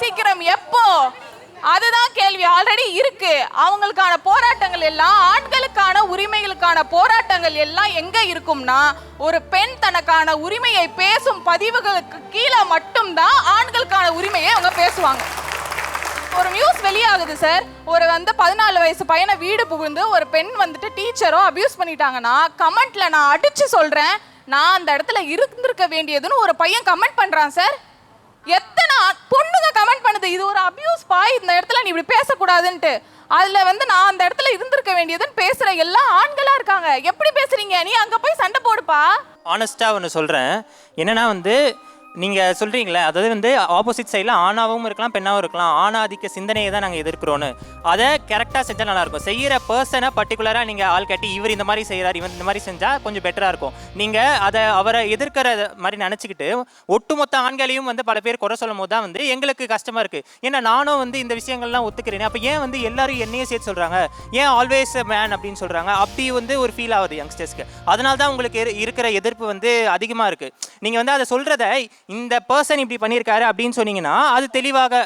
சீக்கிரம் எப்போ? அதுதான் கேள்வி. ஆல்ரெடி இருக்கு. அவங்களுக்கான போராட்டங்கள் எல்லாம் ஆண்களுக்கான உரிமைகளுக்கான போராட்டங்கள் எல்லாம் எங்க இருக்கும்னா ஒரு பெண் தனக்கான உரிமையை பேசும் பதிவுகளுக்கு கீழே மட்டும்தான் ஆண்களுக்கான உரிமையை அவங்க பேசுவாங்க. ஒரு நியூஸ் வெளியாகுது சார் ஒரு வந்து பதினாலு வயசு பையனை வீடு புகுந்து ஒரு பெண் வந்துட்டு டீச்சரோ அபியூஸ் பண்ணிட்டாங்கன்னா கமெண்ட்ல நான் அடிச்சு சொல்றேன். நான் அந்த இடத்துல இருந்திருக்க வேண்டியதுன்னு ஒரு பையன் கமெண்ட் பண்றான் சார் எத்தனை பொண்ணுங்க கமெண்ட் பண்ணுது இது ஒரு அபியூஸ் பாய் இந்த இடத்துல நீ இப்படி பேசக்கூடாதுன்ட்டு. அதுல வந்து நான் அந்த இடத்துல இருந்திருக்க வேண்டியதுன்னு பேசுற எல்லா ஆண்களா இருக்காங்க. எப்படி பேசுறீங்க? நீ அங்க போய் சண்டை போடுப்பா. ஆனஸ்டா ஒன்று சொல்றேன். என்னன்னா வந்து நீங்கள் சொல்கிறீங்களே அதாவது வந்து ஆப்போசிட் சைடில் ஆணாகவும் இருக்கலாம் பெண்ணாகவும் இருக்கலாம். ஆணாதிக்க சிந்தனையை தான் நாங்கள் எதிர்க்கிறோன்னு. அதை கரெக்டாக செஞ்சால் நல்லாயிருக்கும். செய்கிற பர்சனை பர்டிகுலராக நீங்கள் ஆள் கட்டி இவர் இந்த மாதிரி செய்கிறார் இவன் இந்த மாதிரி செஞ்சால் கொஞ்சம் பெட்டராக இருக்கும். நீங்கள் அதை அவரை எதிர்க்கிற மாதிரி நினச்சிக்கிட்டு ஒட்டுமொத்த ஆண்களையும் வந்து பல பேர் குறை சொல்லும் போது தான் வந்து எங்களுக்கு கஷ்டமாக இருக்குது ஏன்னா நானும் வந்து இந்த விஷயங்கள்லாம் ஒத்துக்கிறேன். அப்போ ஏன் வந்து எல்லாரும் என்னையே சேர்த்து சொல்கிறாங்க ஏன் ஆல்வேஸ் மேன் அப்படின்னு சொல்கிறாங்க அப்படி வந்து ஒரு ஃபீல் ஆகுது யங்ஸ்டர்ஸ்க்கு அதனால தான் உங்களுக்கு இரு- இருக்கிற எதிர்ப்பு வந்து அதிகமாக இருக்குது நீங்கள் வந்து அதை சொல்கிறத இந்த பர்சன் இப்படி பண்ணியிருக்காரு அப்படின்னு சொன்னீங்கன்னா அது தெளிவாக